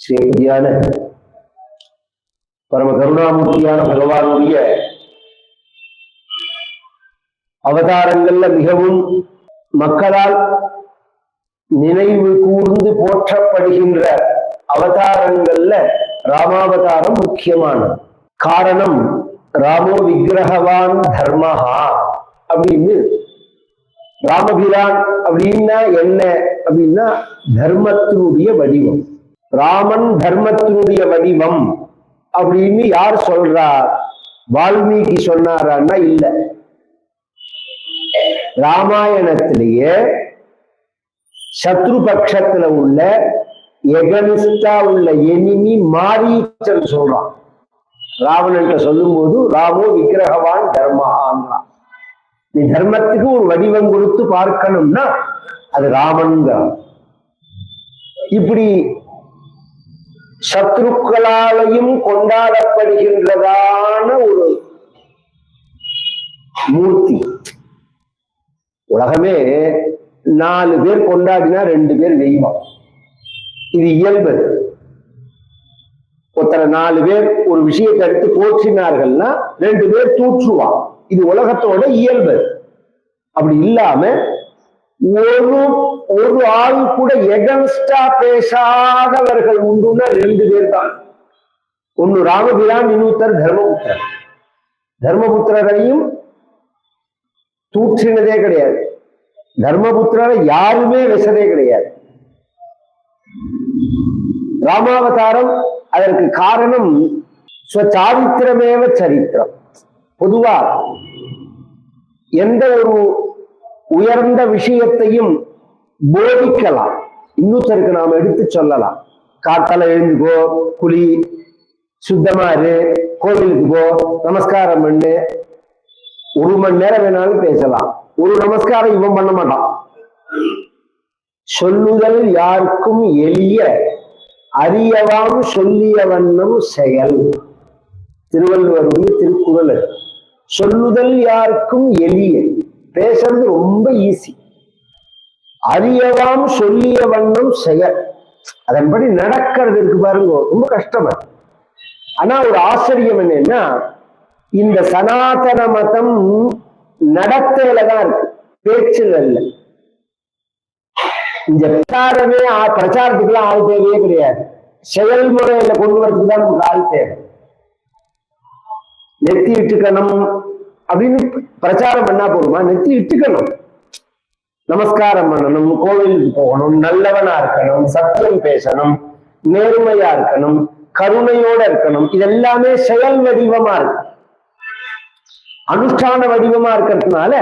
ஸ்ரீயான பரம கருணாமூர்த்தியான பகவானுடைய அவதாரங்கள்ல மிகவும் மக்களால் நினைவு கூர்ந்து போற்றப்படுகின்ற அவதாரங்கள்ல ராமாவதாரம் முக்கியமானது. காரணம் ராமோ விக்கிரகவான் தர்மஹா அப்படின்னு ராமபிரான் அப்படின்னா என்ன? அப்படின்னா தர்மத்தினுடைய வடிவம். ராமன் தர்மத்தினுடைய வடிவம் அப்படின்னு யார் சொல்றா? வால்மீகி சொன்னாரான்னா இல்ல. ராமாயணத்திலேயே சத்ரு பட்சத்துல உள்ள எகனிஸ்டா உள்ள எனிமி மாரீச்சன் சொல்றான் ராவணன் சொல்லும் போது ராமோ விக்கிரகவான் தர்மஹான்றான் நீ தர்மத்துக்கு ஒரு வடிவம் கொடுத்து பார்க்கணும்னா அது ராமன்கிறான். இப்படி சத்ருக்களாலையும் கொண்டாடப்படுகின்றதான ஒரு மூர்த்தி. உலகமே நாலு பேர் கொண்டாடினா ரெண்டு பேர் தெய்வம். இது இயல்பு. ஒருத்தரை நாலு பேர் ஒரு விஷயத்தை எடுத்து போற்றினார்கள்னா ரெண்டு பேர் தூற்றுவான். இது உலகத்தோட இயல்பு. அப்படி இல்லாம ஒரு ஒரு ஆள் கூட எகன்ஸ்டா பேசாதவர்கள் உண்டுன்னா ரெண்டு பேர் தான் ஒன்னு ராமபிரான் இன்னொருத்தர் தர்மபுத்திரர். தர்மபுத்திரரையும் தூற்றினதே கிடையாது. தர்மபுத்திரரை யாருமே வெசதே கிடையாது. ராமாவதாரம் அதற்கு காரணம் சாரித்திரமேவ சரித்திரம். பொதுவா எந்த ஒரு உயர்ந்த விஷயத்தையும் போதிக்கலாம். இன்னொருத்தருக்கு நாம எடுத்து சொல்லலாம். காத்தால எழுந்துக்கோ குழி சுத்தமா இரு கோவிலுக்கு போ நமஸ்காரம் பண்ணு. ஒரு மணி நேரம் வேணாலும் பேசலாம். ஒரு நமஸ்காரம் இவன் பண்ண மாட்டான். சொல்லுதல் யாருக்கும் எளிய அறியவாம் சொல்லிய வண்ணம் செயல். திருவள்ளுவருடைய திருக்குறள் சொல்லுதல் யாருக்கும் எளிய பேசுறது ரொம்ப ஈஸி அறியவாம் சொல்லிய வண்ணம் செயல். அதன்படி நடக்கிறது இருக்கு பாருங்க ரொம்ப கஷ்டமா. ஆனா ஒரு ஆச்சரியம் என்னன்னா இந்த சனாதன மதம் நடத்தையில தான் இருக்கு பேச்சுல இல்லை இந்த பிரச்சாரமே பிரச்சாரத்துக்குலாம் ஆள் தேவையே கிடையாது. செயல்முறையில கொண்டு வரதுக்கு தான் நமக்கு ஆள் தேவை. நெத்தி விட்டுக்கணும் அப்படின்னு பிரச்சாரம் பண்ணா போதுமா? நெத்தி இட்டுக்கணும். நமஸ்காரம் பண்ணணும் கோவிலுக்கு போகணும் நல்லவனா இருக்கணும் சத்தியம் பேசணும் நேர்மையா இருக்கணும் கருணையோட இருக்கணும். இதெல்லாமே செயல் வடிவமா இருக்கு அனுஷ்டான வடிவமா இருக்கிறதுனால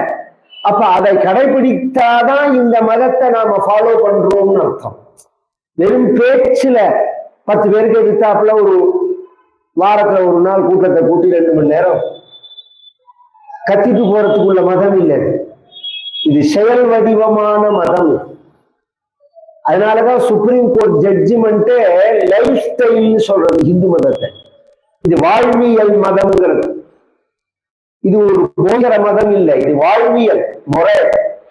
அப்ப அதை கடைபிடித்தாதான் இந்த மதத்தை நாம ஃபாலோ பண்றோம்னு அர்த்தம். வெறும் பேச்சுல பத்து பேருக்கு எதிர்த்தாப்புல ஒரு வாரத்துல ஒரு நாள் கூட்டத்தை கூட்டி ரெண்டு மணி நேரம் கத்திட்டு போறதுக்குள்ள மதம் இல்லை. இது. செயல் வடிவமான மதம். அதனாலதான் சுப்ரீம் கோர்ட் ஜட்ஜ்மெண்ட்டு லைஃப் ஸ்டைல்னு சொல்றது இந்து மதத்தை. இது வாழ்வியல் மதம்ங்கிறது. இது ஒரு போகிற மதம் இல்லை இது வாழ்வியல் முறை.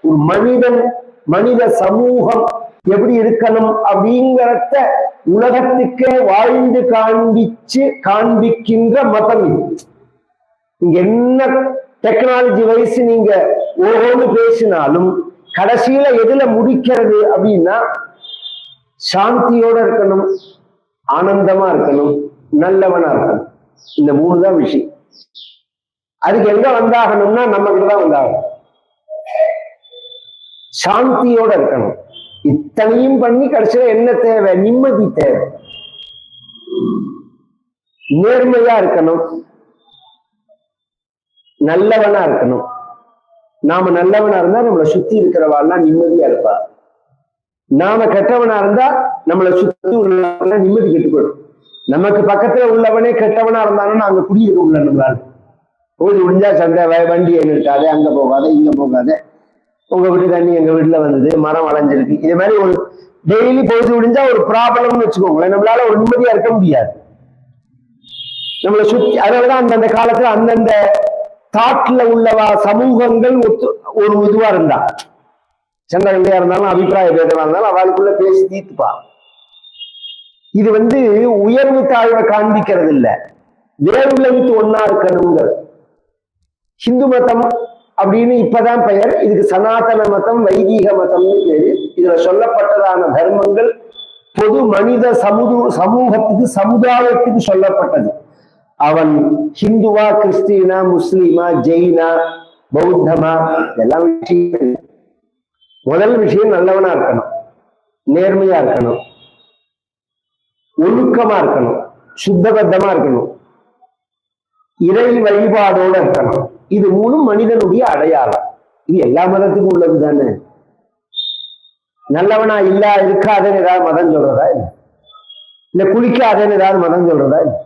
ஒரு மனிதன் மனித சமூகம் எப்படி இருக்கணும் அப்படிங்கிறத உலகத்துக்கே வாழ்ந்து காண்பிச்சு காண்பிக்கின்ற மதம் இது. இங்க என்ன டெக்னாலஜி வைஸ் நீங்க ஓஹோன்னு பேசினாலும் கடைசியில எதுல முடிக்கிறது அப்படின்னா சாந்தியோட இருக்கணும் ஆனந்தமா இருக்கணும் நல்லவனா இருக்கணும். இந்த மூணு தான் விஷயம். அதுக்கு எங்க வந்தாகணும்னா நம்ம கிட்டதான் வந்தாகணும். சாந்தியோட இருக்கணும். இத்தனையும் பண்ணி கடைசியில என்ன தேவை? நிம்மதி தேவை. நேர்மையா இருக்கணும். நல்லவனா இருக்கணும். நாம நல்லவனா இருந்தா நம்மளை சுத்தி இருக்கிறவாள்லாம் நிம்மதியா இருப்பா. நாம கெட்டவனா இருந்தா நம்மளை சுத்தி உள்ளவங்க நிம்மதி கெட்டு போயிடும் நமக்கு பக்கத்துல உள்ளவனே கெட்டவனா இருந்தாலும் அங்க குடியிருக்க உள்ள நம்மளால. போய் முடிஞ்சா சண்டை வ- வண்டியை நிறுத்தாதே அங்க போகாத இங்க போகாத. உங்க வீட்டு தண்ணி எங்க வீட்டுல வந்தது மரம் வளைஞ்சிருக்கு. இது மாதிரி ஒரு டெய்லி பொழுது முடிஞ்சா ஒரு ப்ராப்ளம்னு வச்சுக்கோங்களேன். நம்மளால ஒரு நிம்மதியா இருக்க முடியாது. நம்மளை சுத்தி அதனாலதான் அந்தந்த காலத்துல அந்தந்த தாட்ல உள்ளவா சமூகங்கள் ஒத்து ஒரு இதுவா இருந்தா. சண்டை கண்டையா இருந்தாலும் அபிப்பிராய பேதமா இருந்தாலும் அவளுக்குள்ள பேசி தீர்த்துப்பா. இது வந்து உயர்வு தாழ்வை காண்பிக்கிறது இல்ல. வேவ் ஒன்னா இருக்கணுங்கிறது ஹிந்து மதம் அப்படின்னு இப்பதான் பெயர். இதுக்கு சனாதன மதம் வைதீக மதம்னு பேரு. இதுல சொல்லப்பட்டதான தர்மங்கள் பொது மனித சமுது சமூகத்துக்கு சமுதாயத்துக்கு சொல்லப்பட்டது. அவன் ஹிந்துவா கிறிஸ்டீனா முஸ்லீமா ஜெயினா பௌத்தமா எல்லா விஷயம் முதல் விஷயம் நல்லவனா இருக்கணும். நேர்மையா இருக்கணும். ஒழுக்கமா இருக்கணும். சுத்தபத்தமா இருக்கணும். இறை வழிபாடோட இருக்கணும். இது மூணு மனிதனுடைய அடையாளம். இது எல்லா மதத்துக்கும் உள்ளது தானே? நல்லவனா இல்ல இருக்காதன்னு ஏதாவது மதம் சொல்றதா? இல்ல இல்ல குளிக்காதன்னு ஏதாவது மதம் சொல்றதா? இல்லை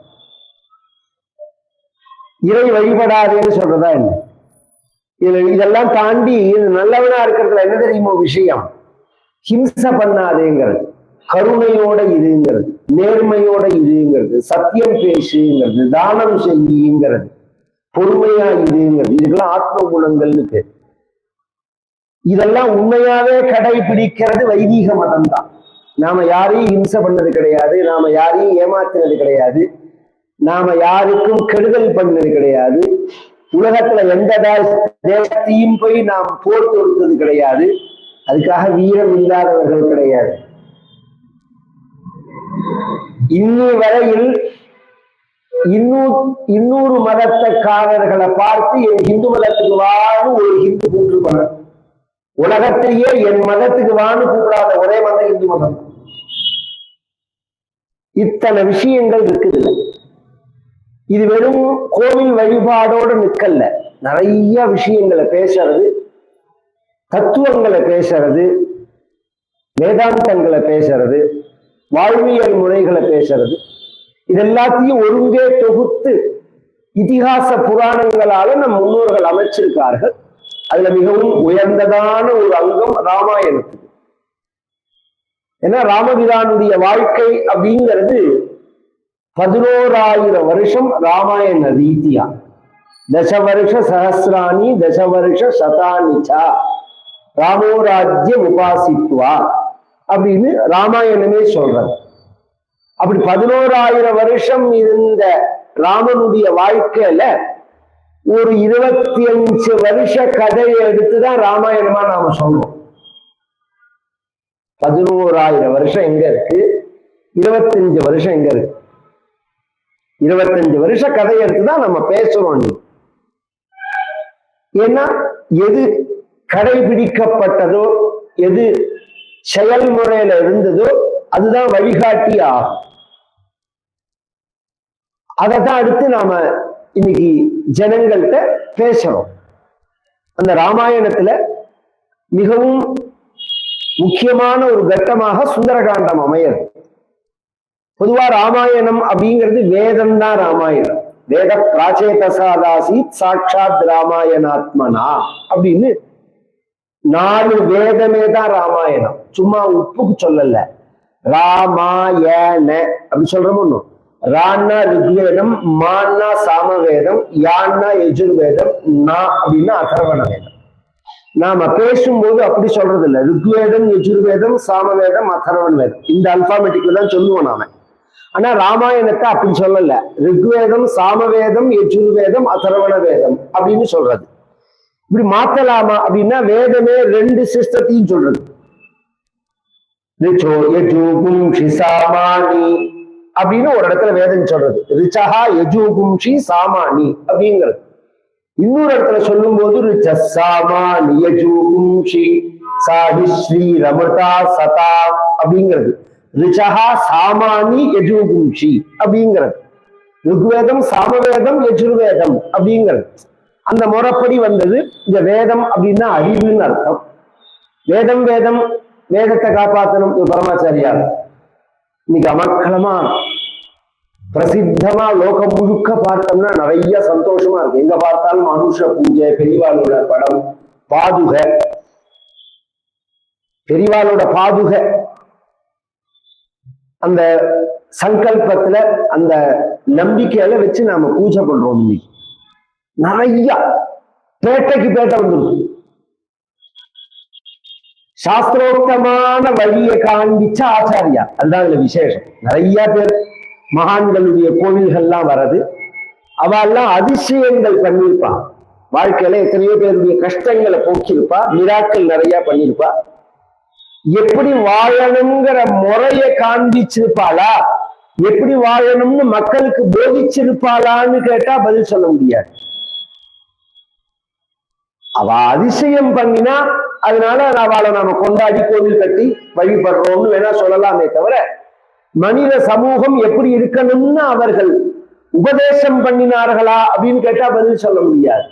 இறை வழிபடாதேன்னு சொல்றதா இல்ல இதுல இதெல்லாம் தாண்டி இது நல்லவனா இருக்கிறதுல என்ன தெரியுமோ விஷயம்? ஹிம்சை பண்ணாதேங்கிறது. கருணையோட இதுங்கிறது நேர்மையோட இதுங்கிறது சத்தியம் பேசுங்கிறது. தானம் செய்யுங்கிறது. பொறுமையா இதுங்கிறது இதுக்கெல்லாம் ஆத்ம குணங்கள்னு பேர். இதெல்லாம் உண்மையாவே கடைபிடிக்கிறது வைதீக மதம் தான் நாம யாரையும் ஹிம்சை பண்ணது கிடையாது. நாம யாரையும் ஏமாத்தினது கிடையாது. நாம யாருக்கும் கெடுதல் பண்ணது கிடையாது. உலகத்துல எந்த தேசத்தையும் போய் நாம் போர் தொடுத்தது கிடையாது. அதுக்காக வீரம் இல்லாதவர்கள் கிடையாது. இன்னி வரையில் இன்னூறு இன்னொரு மதத்தக்காரர்களை பார்த்து என் இந்து மதத்துக்கு வான்னு ஒரு ஹிந்து கூப்பிட்டு உலகத்திலேயே என் மதத்துக்கு வான்னு கூப்பிடாத ஒரே மதம் இந்து மதம். இத்தனை விஷயங்கள் இருக்குது இது வெறும் கோவில் வழிபாடோட நிக்கல்ல நிறைய விஷயங்களை பேசுறது தத்துவங்களை பேசுறது வேதாந்தங்களை பேசுறது வாழ்வியல் முறைகளை பேசுறது. இது எல்லாத்தையும் ஒருங்கே தொகுத்து இதிகாச புராணங்களால நம் முன்னோர்கள் அமைச்சிருக்கார்கள். அதுல மிகவும் உயர்ந்ததான ஒரு அங்கம் ராமாயணத்துக்கு. ஏன்னா ராமபிரானுடைய வாழ்க்கை அப்படிங்கிறது பதினோராயிரம் வருஷம் ராமாயண ரீதியா. தச வருஷ சஹசிராணி தச வருஷ சதானிச்சா. ராமோராஜ்யம் உபாசித்துவா. அப்படின்னு ராமாயணமே சொல்றது. அப்படி பதினோராயிரம் வருஷம் இருந்த ராமனுடைய வாழ்க்கையில ஒரு இருபத்தி அஞ்சு வருஷ கதையை எடுத்துதான் ராமாயணமா நாம சொல்றோம். பதினோராயிரம் வருஷம் எங்க இருக்கு? இருபத்தஞ்சு வருஷம் எங்க இருக்கு? இருபத்தஞ்சு வருஷ கதை எடுத்துதான் நம்ம பேசுறோம் ஏன்னா எது கடைபிடிக்கப்பட்டதோ எது செயல்முறையில இருந்ததோ அதுதான் வழிகாட்டி ஆகும். அதை தான் அடுத்து நாம இன்னைக்கு ஜனங்கள்கிட்ட பேசுறோம். அந்த ராமாயணத்துல மிகவும் முக்கியமான ஒரு கட்டமாக சுந்தரகாண்டம் அமையது பொதுவா ராமாயணம் அப்படிங்கிறது வேதம் தான் ராமாயணம். வேத பிராச்சேதசாதாசி சாட்சாத் ராமாயணாத்மனா அப்படின்னு நாலு வேதமே தான் ராமாயணம். சும்மா உப்புக்கு சொல்லல. ராமாயண அப்படி சொல்றோம் ஒண்ணும் ரான்னா ரிக்வேதம் மான்னா சாமவேதம் யான்னா எஜுர்வேதம் நா அப்படின்னா அதர்வண வேதம். நாம பேசும்போது அப்படி சொல்றது இல்ல ரிக்வேதம் யஜுர்வேதம் சாமவேதம் அதர்வண வேதம். இந்த அல்பாபெட்டிக்ல தான் சொல்லுவோம் நாம. ஆனா ராமாயணத்தை அப்படி சொல்லல. ரிக்வேதம் சாமவேதம் யஜுர்வேதம் அதர்வண வேதம் அப்படின்னு சொல்றது. இப்படி மாத்தலாமா அப்படின்னா வேதமே ரெண்டு சிஸ்டத்தையும் சொல்றது. ரிச்சோ யஜு சாமானி அப்படின்னு ஒரு இடத்துல வேதம் சொல்றது. ரிச்சஹா யஜுகும்ஷி சாமானி அப்படிங்கிறது. இன்னொரு இடத்துல சொல்லும்போது ரிச்ச சாமானி யஜு கும்ஷி சாஹி ஸ்ரீ ரமதா சதா அப்படிங்கிறது. ரிச்சகா சாமானி யஜு அப்படிங்கிறது ருக்வேதம் சாமவேதம் யஜுர்வேதம் அப்படிங்கிறது அந்த முறைப்படி வந்தது இந்த வேதம் அப்படின்னா அறிவுன்னு அர்த்தம். வேதம் வேதம் வேதத்தை காப்பாற்றணும் பரமாச்சாரியார். இன்னைக்கு அமக்களமா பிரசித்தமா லோகம் முழுக்க பார்த்தோம்னா நிறைய சந்தோஷமா இருக்கு. எங்க பார்த்தாலும் மனுஷ பூஜை பெரியவாளோட படம் பாதுக. பெரியவாளோட பாதுக. அந்த சங்கல்பத்துல அந்த நம்பிக்கையில வச்சு நாம பூஜை பண்றோம் இன்னைக்கு. நிறைய பேட்டைக்கு பேட்டை வந்துருக்கு. சாஸ்திரோக்தமான வழியை காண்பிச்ச ஆச்சாரியா. அதுதான் இதுல விசேஷம். நிறைய பேர் மகான்களுடைய கோவில்கள்லாம் வர்றது. அவெல்லாம் அதிசயங்கள் பண்ணியிருப்பான் வாழ்க்கையில எத்தனையோ பேருடைய கஷ்டங்களை போக்கியிருப்பா. மிராக்கள் நிறைய பண்ணியிருப்பா. எப்படி வாழணுங்கிற முறைய காண்பிச்சிருப்பாளா? எப்படி வாழணும்னு மக்களுக்கு போதிச்சிருப்பாளான்னு கேட்டா பதில் சொல்ல முடியாது. அவ அதிசயம் பண்ணினா அதனால அவளை நாம கொண்டாடி கோவில் கட்டி வழிபடுறோம்னு வேணா சொல்லலாமே தவிர மனித சமூகம் எப்படி இருக்கணும்னு அவர்கள் உபதேசம் பண்ணினார்களா அப்படின்னு கேட்டா பதில் சொல்ல முடியாது.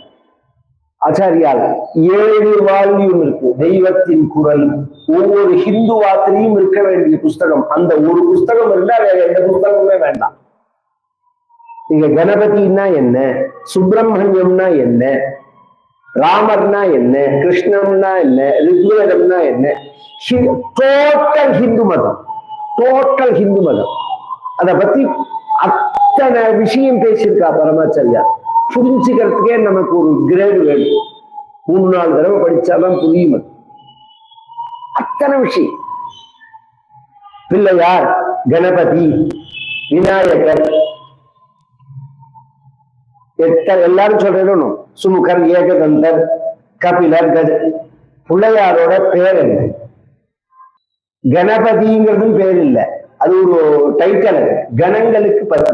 ஆச்சாரியால் ஏழு வால்யூம் இருக்கு. தெய்வத்தின் குரல். ஒவ்வொரு ஹிந்து வார்த்தையும் இருக்க வேண்டிய புஸ்தகம். அந்த ஒரு புஸ்தகம் இருந்தா வேற எந்த புஸ்தகமுமே வேண்டாம். நீங்க கணபதினா என்ன? சுப்பிரமணியம்னா என்ன? ராமர்னா என்ன? கிருஷ்ணம்னா என்ன? ரிக்வேதம்னா என்ன? டோட்டல் ஹிந்து மதம். டோட்டல் ஹிந்து மதம். அதை பத்தி அத்தனை விஷயம் பேசியிருக்கா பரமாச்சாரியா புரிஞ்சுக்கிறதுக்கே நமக்கு ஒரு கிரேடு வேணும். மூணு நாலு தடவை படிச்சாதான் புரியும் அது. அத்தனை விஷயம். பிள்ளையார் கணபதி விநாயகர் எத்தனை எல்லாரும் சொல்றதும் சுமுகர் ஏகதந்தர் கபிலர் கஜ பிள்ளையாரோட பேர் என்ன? கணபதிங்கிறதும் பேர் இல்லை. அது ஒரு டைட்டல் கணங்களுக்கு பத்தி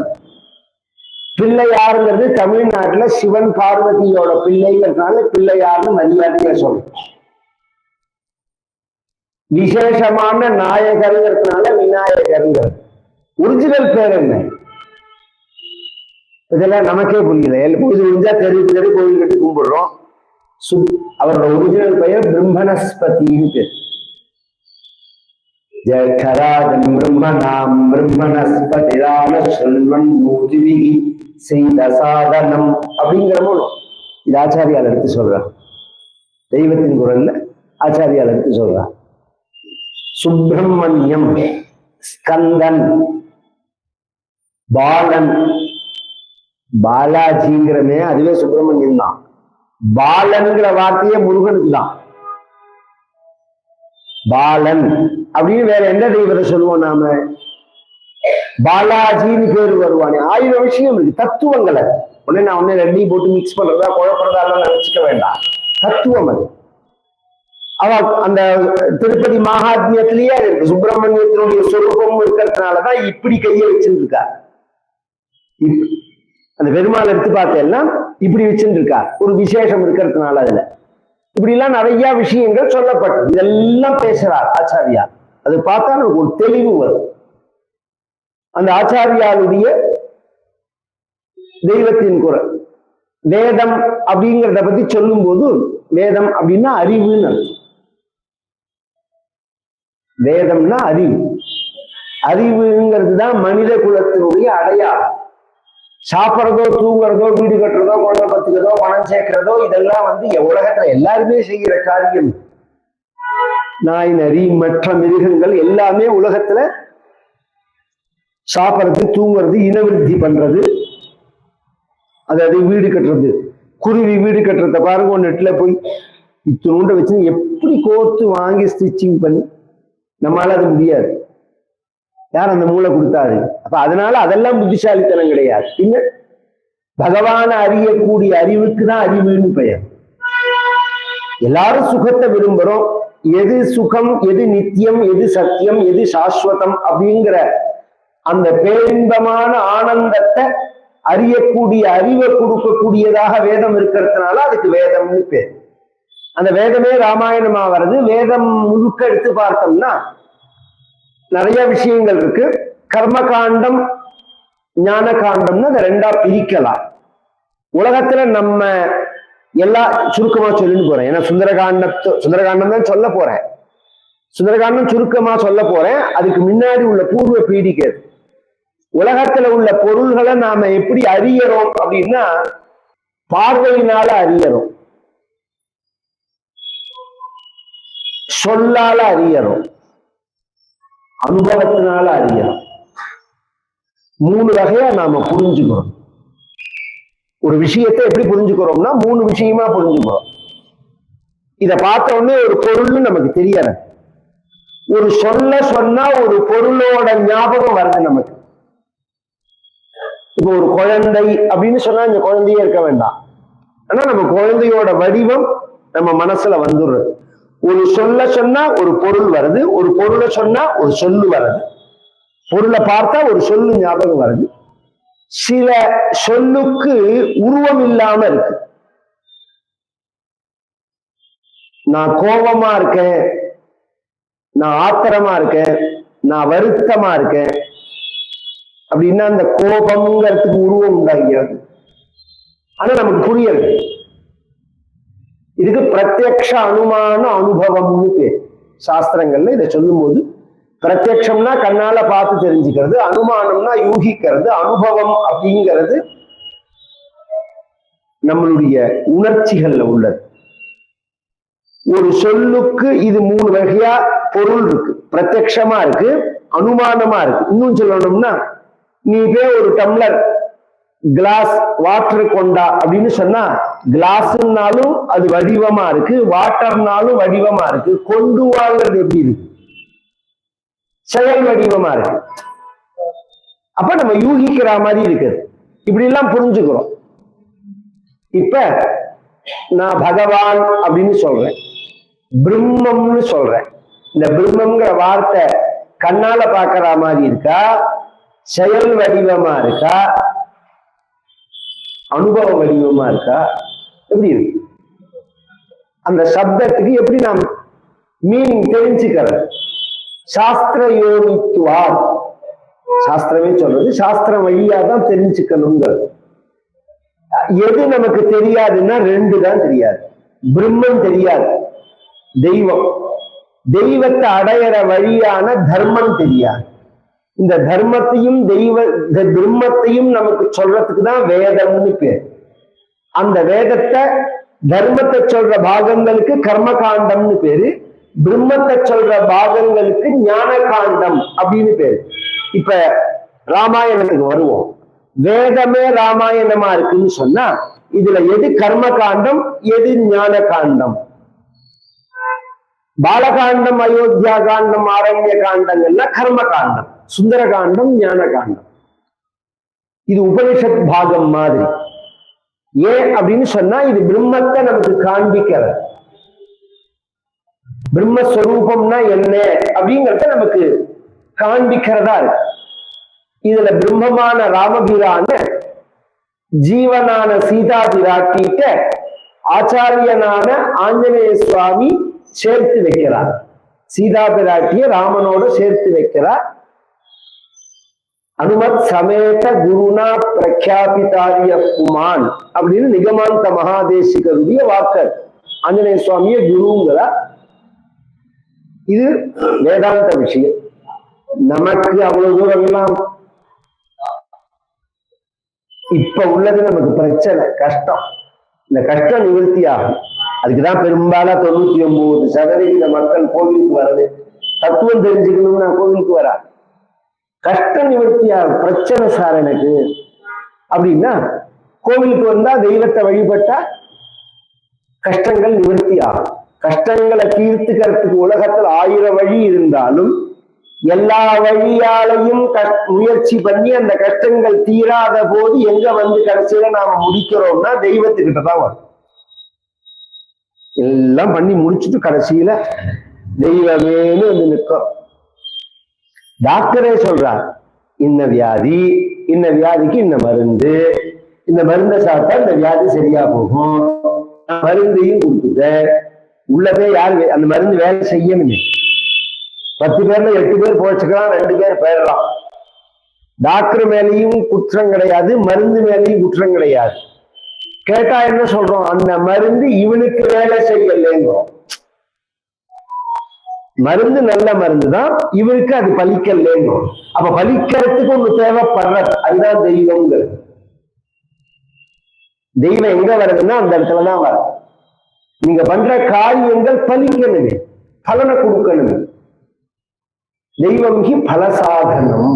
பிள்ளையாருங்கிறது தமிழ்நாட்டுல சிவன் பார்வதியோட பிள்ளைங்கிறதுனால பிள்ளையார்னு மரியாதையா சொல்றோம் விசேஷமான நாயகருங்கிறதுனால விநாயகருங்கிறது. ஒரிஜினல் பேர் என்ன? இதெல்லாம் நமக்கே புரியல. எல்லாம் பூஜை முடிஞ்சா தெரிஞ்சு தெரி கோவில் கட்டி கும்பிடுறோம். சு அவரோட ஒரிஜினல் பெயர் பிரம்மனஸ்பதின்னு பேர். ஜடராஜன் பிரம்மனாம் பிரம்மனஸ்பதிரான செல்வன் மூதிவி செய்த சாதனம் அப்படிங்கிறமோ இது ஆச்சாரியால் எடுத்து சொல்றான். தெய்வத்தின் குரல்ல ஆச்சாரியால் எடுத்து சொல்றான். சுப்பிரமணியம் ஸ்கந்தன் பாலன். பாலாஜிங்கிறமே அதுவே சுப்பிரமணியம் தான். பாலன்கிற வார்த்தையே முருகனுக்கு தான். பாலன் அப்படின்னு வேற எந்த தெய்வத்தை சொல்லுவோம் நாம? பாலாஜின்னு பேர் வருவானே. ஆயிரம் விஷயம் இருக்கு. தத்துவங்களை. உடனே நான் உடனே ரெண்டையும் போட்டு மிக்ஸ் பண்றதா குழப்பறதா எல்லாம் நினைச்சுக்க வேண்டாம். தத்துவம் அது. அவ அந்த திருப்பதி மகாத்மியத்திலேயே அது இருக்கு. சுப்பிரமணியத்தினுடைய சொரூபம் இருக்கிறதுனாலதான் இப்படி கையை வச்சிருக்கா அந்த பெருமாள் எடுத்து பார்த்தேன்னா இப்படி வச்சுருக்கா ஒரு விசேஷம் இருக்கிறதுனால அதுல. இப்படி எல்லாம் நிறைய விஷயங்கள் சொல்லப்பட்டது. இதெல்லாம் பேசுறார் ஆச்சாரியா அது பார்த்தா நமக்கு ஒரு தெளிவு வரும். அந்த ஆச்சாரியாளுடைய தெய்வத்தின் குரல். வேதம் அப்படிங்கிறத பத்தி சொல்லும் போது வேதம் அப்படின்னா அறிவுன்னு வேதம்னா அறிவு. அறிவுங்கிறது தான் மனித குலத்தினுடைய அடையாளம். சாப்பிட்றதோ தூங்குறதோ வீடு கட்டுறதோ குழந்தை பத்துக்கிறதோ பணம் சேர்க்கிறதோ இதெல்லாம் வந்து உலகத்துல எல்லாருமே செய்கிற காரியம். நாய் நரி மற்ற மிருகங்கள் எல்லாமே உலகத்துல சாப்பிட்றது தூங்குறது இனவிருத்தி பண்றது. அதாவது வீடு கட்டுறது. குருவி வீடு கட்டுறத பாருங்க ஒரு நெட்ல போய் இத்தினூண்ட வச்சு எப்படி கோர்த்து வாங்கி ஸ்டிச்சிங் பண்ணி நம்மளால அது முடியாது. யார் அந்த மூளை கொடுத்தாரு? அப்ப அதனால அதெல்லாம் புத்திசாலித்தனம் கிடையாது. பின்ன பகவான அறியக்கூடிய அறிவுக்கு தான் அறிவுன்னு பெயர். எல்லாரும் சுகத்தை விரும்புறோம். எது சுகம் எது நித்தியம் எது சத்தியம் எது சாஸ்வதம் அப்படிங்கிற அந்த பேரின்பமான ஆனந்தத்தை அறியக்கூடிய அறிவை கொடுக்கக்கூடியதாக வேதம் இருக்கிறதுனால அதுக்கு வேதம்னு பேர். அந்த வேதமே ராமாயணமா வருது. வேதம் முழுக்க எடுத்து பார்த்தோம்னா நிறைய விஷயங்கள் இருக்கு. கர்ம காண்டம் ஞான காண்டம்னு அதை ரெண்டா பிரிக்கலாம். உலகத்துல நம்ம எல்லா சுருக்கமா சொல்லின்னு போறேன். ஏன்னா சுந்தரகாண்டத்து சுந்தரகாண்டம் தான் சொல்ல போறேன். சுந்தரகாண்டம் சுருக்கமா சொல்ல போறேன். அதுக்கு முன்னாடி உள்ள பூர்வ பீடிக்கிறது உலகத்துல உள்ள பொருள்களை நாம எப்படி அறியறோம் அப்படின்னா பார்வையினால அறியறோம். சொல்லால அறியறோம். அனுபவத்தினால அறியறோம். மூணு வகையா நாம புரிஞ்சுக்கிறோம். ஒரு விஷயத்தை எப்படி புரிஞ்சுக்கிறோம்னா மூணு விஷயமா புரிஞ்சுக்கிறோம். இத பார்த்த உடனே ஒரு பொருள்னு நமக்கு தெரியல ஒரு சொல்ல சொன்னா ஒரு பொருளோட ஞாபகம் வருது நமக்கு. இப்போ ஒரு குழந்தை அப்படின்னு சொன்னா இந்த குழந்தையே இருக்க வேண்டாம். ஆனா நம்ம குழந்தையோட வடிவம் நம்ம மனசுல வந்துடுறது ஒரு சொல்ல சொன்னா ஒரு பொருள் வருது ஒரு பொருளை சொன்னா ஒரு சொல்லு வருது. பொருளை பார்த்தா ஒரு சொல்லு ஞாபகம் வருது. சில சொல்லுக்கு உருவம் இல்லாம இருக்கு. நான் கோபமா இருக்கேன் நான் ஆத்திரமா இருக்கேன் நான் வருத்தமா இருக்கேன் அப்படின்னா அந்த கோபம்ங்கிறதுக்கு உருவம் உண்டாகிறது. ஆனா நமக்கு புரியறது. இதுக்கு பிரத்யக்ஷ அனுமான அனுபவம்னு பேர். சாஸ்திரங்கள்ல இதை சொல்லும்போது பிரத்யக்ஷம்னா கண்ணால பார்த்து தெரிஞ்சுக்கிறது அனுமானம்னா யூகிக்கிறது அனுபவம் அப்படிங்கிறது நம்மளுடைய உணர்ச்சிகள்ல உள்ளது. ஒரு சொல்லுக்கு இது மூணு வகையா பொருள் இருக்கு. பிரத்யக்ஷமா இருக்கு அனுமானமா இருக்கு. இன்னும் சொல்லணும்னா நீ போய் ஒரு டம்ளர் கிளாஸ் வாட்டர் கொண்டா அப்படின்னு சொன்னா கிளாஸ்னாலும் அது வடிவமா இருக்கு வாட்டர்னாலும் வடிவமா இருக்கு கொண்டு வாங்கிறது எப்படி இருக்கு? செயல் வடிவமா இருக்கு. அப்ப நம்ம யூகிக்கிற மாதிரி இருக்குது. இப்படி எல்லாம் புரிஞ்சுக்கிறோம். இப்ப நான் பகவான் அப்படின்னு சொல்றேன். பிரம்மம்னு சொல்றேன். இந்த பிரம்மங்கிற வார்த்தை கண்ணால பாக்குற மாதிரி இருக்கா? செயல் வடிவமா இருக்கா? அனுபவ வடிவமா இருக்கா? எப்படி இருக்கு? அந்த சப்தத்துக்கு எப்படி நாம் மீனிங் தெரிஞ்சுக்கிறது? சாஸ்திர யோகித்துவார் சாஸ்திரமே சொல்றது சாஸ்திரம் வழியா தான் தெரிஞ்சுக்கணுங்கிறது. எது நமக்கு தெரியாதுன்னா ரெண்டு தான் தெரியாது. பிரம்மம் தெரியாது. தெய்வம். தெய்வத்தை அடையிற வழியான தர்மம் தெரியாது. இந்த தர்மத்தையும் தெய்வ இந்த பிரம்மத்தையும் நமக்கு சொல்றதுக்கு தான் வேதம்னு பேர். அந்த வேதத்தை தர்மத்தை சொல்ற பாகங்களுக்கு கர்ம காண்டம்னு பேரு பிரம்மத்தை சொல்ற பாகங்களுக்கு ஞான காண்டம் அப்படின்னு பேரு. இப்ப ராமாயணத்துக்கு வருவோம். வேதமே ராமாயணமா இருக்குன்னு சொன்னா இதுல எது கர்ம காண்டம் எது ஞான காண்டம் பாலகாண்டம் அயோத்தியா காண்டம் ஆரண்ய காண்டங்கள்ல கர்ம காண்டம் சுந்தர காண்டம் ஞான காண்டம் இது உபனிஷத் பாகம் மாதிரி. ஏன் அப்படின்னு சொன்னா இது பிரம்மத்தை நமக்கு காண்பிக்கிற பிரம்மஸ்வரூபம்னா என்ன அப்படிங்கறத நமக்கு காண்பிக்கிறதா இருக்கு. இதுல பிரம்மமான ராமபிரான ஜீவனான சீதா பிராட்டிட்ட ஆச்சாரியனான ஆஞ்சநேய சுவாமி சேர்த்து வைக்கிறார். சீதா பிராட்டிய ராமனோட சேர்த்து வைக்கிறார். அனுமத் சமேத குருனா பிரக்யாபிதாரிய குமான் அப்படின்னு நிகமாந்த மகாதேசிகருடைய வாக்கர். ஆஞ்சநேய சுவாமிய குருங்கிறார் இது வேதாந்த விஷயம். நமக்கு அவ்வளவு தூரம் எல்லாம் இப்ப உள்ளது நமக்கு பிரச்சனை கஷ்டம். இந்த கஷ்டம் நிவர்த்தி ஆகும் அதுக்குதான் பெரும்பாலும் தொண்ணூத்தி ஒன்பது சதவீத மக்கள் கோவிலுக்கு வர்றது. தத்துவம் தெரிஞ்சுக்கணும்னு நான் கோவிலுக்கு வரா கஷ்டம் நிவர்த்தியா ஆகும் பிரச்சனை சார் எனக்கு. அப்படின்னா கோவிலுக்கு வந்தா தெய்வத்தை வழிபட்டா கஷ்டங்கள் நிவர்த்தி ஆகும் கஷ்டங்களை தீர்த்துக்கிறதுக்கு உலகத்தில் ஆயிரம் வழி இருந்தாலும் எல்லா வழியாலையும் முயற்சி பண்ணி அந்த கஷ்டங்கள் தீராத போது எங்க வந்து கடைசியில நாம முடிக்கிறோம்னா தெய்வத்துக்கிட்ட தான் வரும். எல்லாம் பண்ணி முடிச்சுட்டு கடைசியில தெய்வமேனு வந்து நிற்கிறோம் டாக்டரே சொல்றார் இந்த வியாதி இந்த வியாதிக்கு இந்த மருந்து. இந்த மருந்தை சாப்பிட்டா இந்த வியாதி சரியா போகும். மருந்தையும் கொடுத்துட்டேன். உள்ளதே யார் அந்த மருந்து வேலை செய்யணுமே. பத்து பேர்ல எட்டு பேர் போச்சுக்கலாம் ரெண்டு பேர் போயிடலாம். டாக்டர் மேலேயும் குற்றம் கிடையாது மருந்து மேலேயும் குற்றம் கிடையாது. கேட்டா என்ன சொல்றோம்? அந்த மருந்து இவனுக்கு வேலை செய்யலைங்கிறோம். மருந்து நல்ல மருந்து தான் இவருக்கு அது பலிக்கலைங்கிறோம் அப்ப பலிக்கிறதுக்கு ஒண்ணு தேவைப்படுற அதுதான் தெய்வங்கள். தெய்வம் எங்க வருதுன்னா அந்த இடத்துலதான் வரும். நீங்க பண்ற காரியங்கள் பலிக்கணுமே பலனை கொடுக்கணுமே. தெய்வம் ஹி பலசாதனம்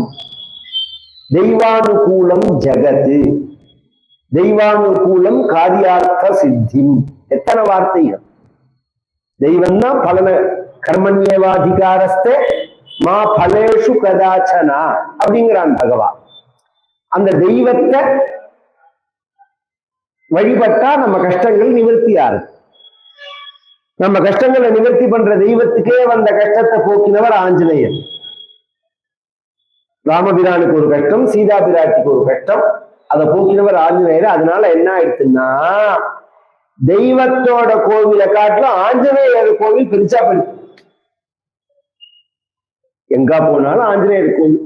தெய்வானுகூலம் ஜகத்து. தெய்வானுகூலம் காரியார்த்த சித்தி. எத்தனை வார்த்தைகள்? தெய்வம் தான் பலன கர்மண்யேவாதிகாரஸ்தே மா பலேஷு கதாச்சனா அப்படிங்கிறான் பகவான். அந்த தெய்வத்தை வழிபட்டா நம்ம கஷ்டங்கள் நிவர்த்தி ஆகுது. நம்ம கஷ்டங்களை நிவர்த்தி பண்ற தெய்வத்துக்கே வந்த கஷ்டத்தை போக்கினவர் ஆஞ்சநேயர். ராமபிரானுக்கு ஒரு கஷ்டம் சீதா பிராட்டிக்கு ஒரு கஷ்டம் அதை போக்கினவர் ஆஞ்சநேயர். அதனால என்ன ஆயிடுச்சுன்னா தெய்வத்தோட கோவிலை காட்டிலும் ஆஞ்சநேயர் கோவில் பெருசா பண்ணி எங்க போனாலும் ஆஞ்சநேயர் கோவில்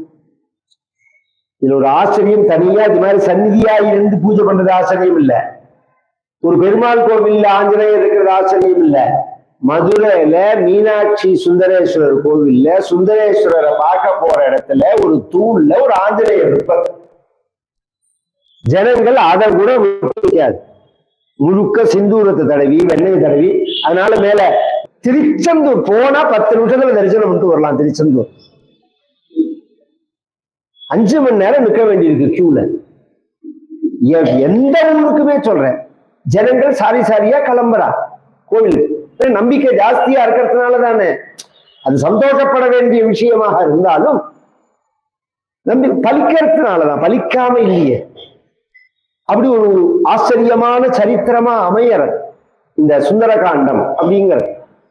இதுல ஒரு ஆச்சரியம் தனியா இது மாதிரி சந்நிதியா இருந்து பூஜை பண்றது ஆச்சரியம் இல்ல. ஒரு பெருமாள் கோவில்ல ஆஞ்சநேயர் இருக்கிறது ஆச்சரியம் இல்ல. மதுரையில மீனாட்சி சுந்தரேஸ்வரர் கோவில்ல சுந்தரேஸ்வரரை பார்க்க போற இடத்துல ஒரு தூண்ல ஒரு ஆஞ்சநேயர் இருப்பார். ஜனங்கள் அதை கூட முடியாது முழுக்க சிந்தூரத்தை தடவி வெண்ணெய் தடவி அதனால மேல திருச்செந்தூர் போனா பத்து நிமிஷத்துல தரிசனம் பண்ணிட்டு வரலாம் திருச்செந்தூர். அஞ்சு மணி நேரம் நிற்க வேண்டியிருக்கு கியூல எந்த ஊருக்குமே சொல்றேன். ஜனங்கள் சாரி சாரியா கிளம்புறா. கோவிலுக்கு நம்பிக்கை ஜாஸ்தியா இருக்கிறதுனால தானே. அது சந்தோஷப்பட வேண்டிய விஷயமாக இருந்தாலும் நம்பி பலிக்கிறதுனாலதான் பலிக்காம இல்லையே. அப்படி ஒரு ஆச்சரியமான சரித்திரமா அமையறது இந்த சுந்தரகாண்டம் அப்படிங்கிறது